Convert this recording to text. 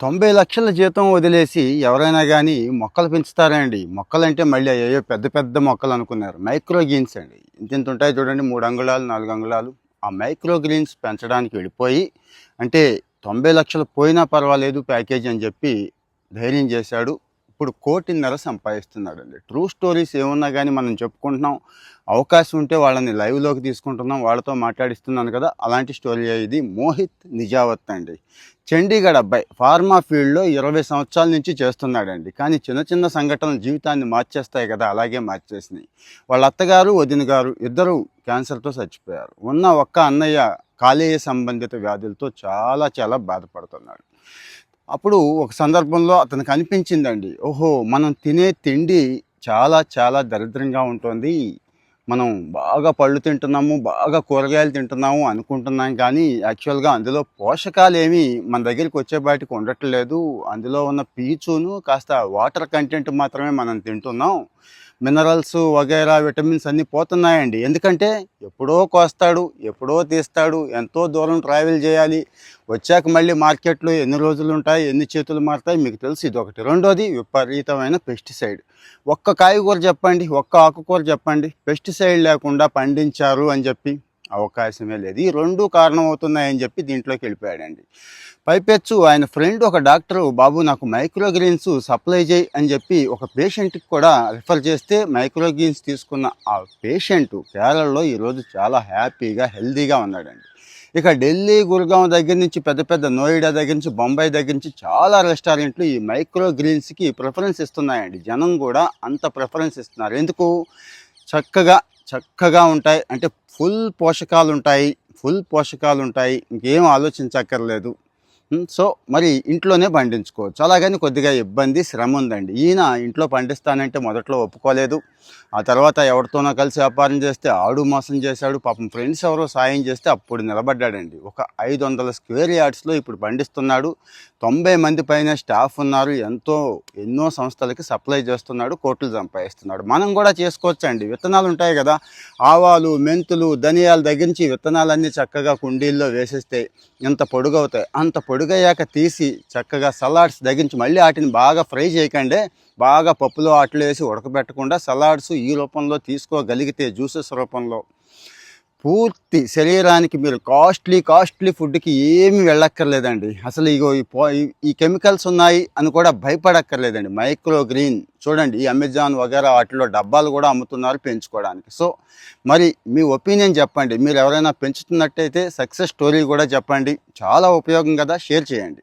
తొంభై లక్షల జీతం వదిలేసి ఎవరైనా కానీ మొక్కలు పెంచుతారండి. మొక్కలంటే మళ్ళీ అయ్యో పెద్ద పెద్ద మొక్కలు అనుకున్నారు. మైక్రో గ్రీన్స్ అండి. ఇంత ఇంత ఉంటాయి చూడండి మూడు అంగుళాలు నాలుగు అంగుళాలు. ఆ మైక్రో గ్రీన్స్ పెంచడానికి వెళ్ళిపోయి అంటే తొంభై లక్షలు పోయినా పర్వాలేదు ప్యాకేజ్ అని చెప్పి ధైర్యం చేశాడు. ఇప్పుడు కోటిన్నర సంపాదిస్తున్నాడండి. ట్రూ స్టోరీస్ ఏమున్నా కానీ మనం చెప్పుకుంటున్నాం. అవకాశం ఉంటే వాళ్ళని లైవ్లోకి తీసుకుంటున్నాం. వాళ్ళతో మాట్లాడిస్తున్నాను కదా అలాంటి స్టోరీ ఇది. మోహిత్ నిజావత్ అండి. చండీగఢ్ అబ్బాయి ఫార్మా ఫీల్డ్లో ఇరవై సంవత్సరాల నుంచి చేస్తున్నాడండి. కానీ చిన్న చిన్న సంఘటనలు జీవితాన్ని మార్చేస్తాయి కదా అలాగే మార్చేసినాయి. వాళ్ళ అత్తగారు వదిన గారు ఇద్దరు క్యాన్సర్తో చచ్చిపోయారు. ఉన్న ఒక్క అన్నయ్య కాలేయ సంబంధిత వ్యాధులతో చాలా చాలా బాధపడుతున్నాడు. అప్పుడు ఒక సందర్భంలో అతనికి అనిపించిందండి ఓహో మనం తినే తిండి చాలా చాలా దరిద్రంగా ఉంటుంది. మనం బాగా పళ్ళు తింటున్నాము బాగా కూరగాయలు తింటున్నాము అనుకుంటున్నాం కానీ యాక్చువల్గా అందులో పోషకాలు ఏమీ మన దగ్గరికి వచ్చేపాటికి ఉండట్లేదు. అందులో ఉన్న పీచును కాస్త వాటర్ కంటెంట్ మాత్రమే మనం తింటున్నాం. మినరల్స్ వగైరా విటమిన్స్ అన్నీ పోతున్నాయండి. ఎందుకంటే ఎప్పుడో కోస్తాడు ఎప్పుడో తీస్తాడు ఎంతో దూరం ట్రావెల్ చేయాలి. వచ్చాక మళ్ళీ మార్కెట్లో ఎన్ని రోజులు ఉంటాయి ఎన్ని చేతులు మారుతాయి మీకు తెలుసు ఇది ఒకటి రెండోది విపరీతమైన పెస్టిసైడ్. ఒక్క కాయగూర చెప్పండి ఒక్క ఆకుకూర చెప్పండి పెస్టిసైడ్ లేకుండా పండించారు అని చెప్పి అవకాశమే లేదు. ఈ రెండు కారణం అవుతున్నాయని చెప్పి దీంట్లోకి వెళ్ళిపోయాడండి. పైపెచ్చు ఆయన ఫ్రెండ్ ఒక డాక్టరు బాబు నాకు మైక్రోగ్రీన్స్ సప్లై చేయి అని చెప్పి ఒక పేషెంట్కి కూడా రిఫర్ చేస్తే మైక్రోగ్రీన్స్ తీసుకున్న ఆ పేషెంట్ కేరళలో ఈరోజు చాలా హ్యాపీగా హెల్దీగా ఉన్నాడండి. ఇక ఢిల్లీ గురుగాం దగ్గర నుంచి పెద్ద పెద్ద నోయిడా దగ్గర నుంచి బొంబాయి దగ్గర నుంచి చాలా రెస్టారెంట్లు ఈ మైక్రో గ్రీన్స్కి ప్రిఫరెన్స్ ఇస్తున్నాయండి. జనం కూడా అంత ప్రిఫరెన్స్ ఇస్తున్నారు. ఎందుకు? చక్కగా చక్కగా ఉంటాయి. అంటే ఫుల్ పోషకాలు ఉంటాయి ఫుల్ పోషకాలు ఉంటాయి ఇంకేం ఆలోచించక్కర్లేదు. సో మరి ఇంట్లోనే పండించుకోవచ్చు. అలాగని కొద్దిగా ఇబ్బంది శ్రమ ఉందండి. ఈయన ఇంట్లో పండిస్తానంటే మొదట్లో ఒప్పుకోలేదు. ఆ తర్వాత ఎవరితోనో కలిసి వ్యాపారం చేస్తే ఆడు మోసం చేశాడు. పాపం ఫ్రెండ్స్ ఎవరో సాయం చేస్తే అప్పుడు నిలబడ్డాడండి. ఒక ఐదు వందల స్క్వేర్ యార్డ్స్లో ఇప్పుడు పండిస్తున్నాడు. తొంభై మంది పైన స్టాఫ్ ఉన్నారు. ఎంతో ఎన్నో సంస్థలకి సప్లై చేస్తున్నాడు. కోట్లు సంపాదిస్తున్నాడు. మనం కూడా చేసుకోవచ్చండి. విత్తనాలు ఉంటాయి కదా. ఆవాలు మెంతులు ధనియాల దగ్గర నుంచి విత్తనాలన్నీ చక్కగా కుండీల్లో వేసేస్తే ఎంత పొడుగవుతాయి. అంత పొడుగయ్యాక తీసి చక్కగా సలాడ్స్ దగ్గించి మళ్ళీ వాటిని బాగా ఫ్రై చేయకండి. బాగా పప్పులో అట్లు వేసి ఉడకబెట్టకుండా సలాడ్స్ ఈ రూపంలో తీసుకోగలిగితే జ్యూసెస్ రూపంలో. పూర్తి శరీరానికి మీరు కాస్ట్లీ కాస్ట్లీ ఫుడ్కి ఏమి వెళ్ళక్కర్లేదండి. అసలు ఇగో ఈ పో ఈ- కెమికల్స్ ఉన్నాయి అని కూడా భయపడక్కర్లేదండి. మైక్రో గ్రీన్ చూడండి ఈ అమెజాన్ వగేరా వాటిలో డబ్బాలు కూడా అమ్ముతున్నారు పెంచుకోవడానికి. సో మరి మీ ఒపీనియన్ చెప్పండి. మీరు ఎవరైనా పెంచుతున్నట్టయితే సక్సెస్ స్టోరీ కూడా చెప్పండి. చాలా ఉపయోగం కదా. షేర్ చేయండి.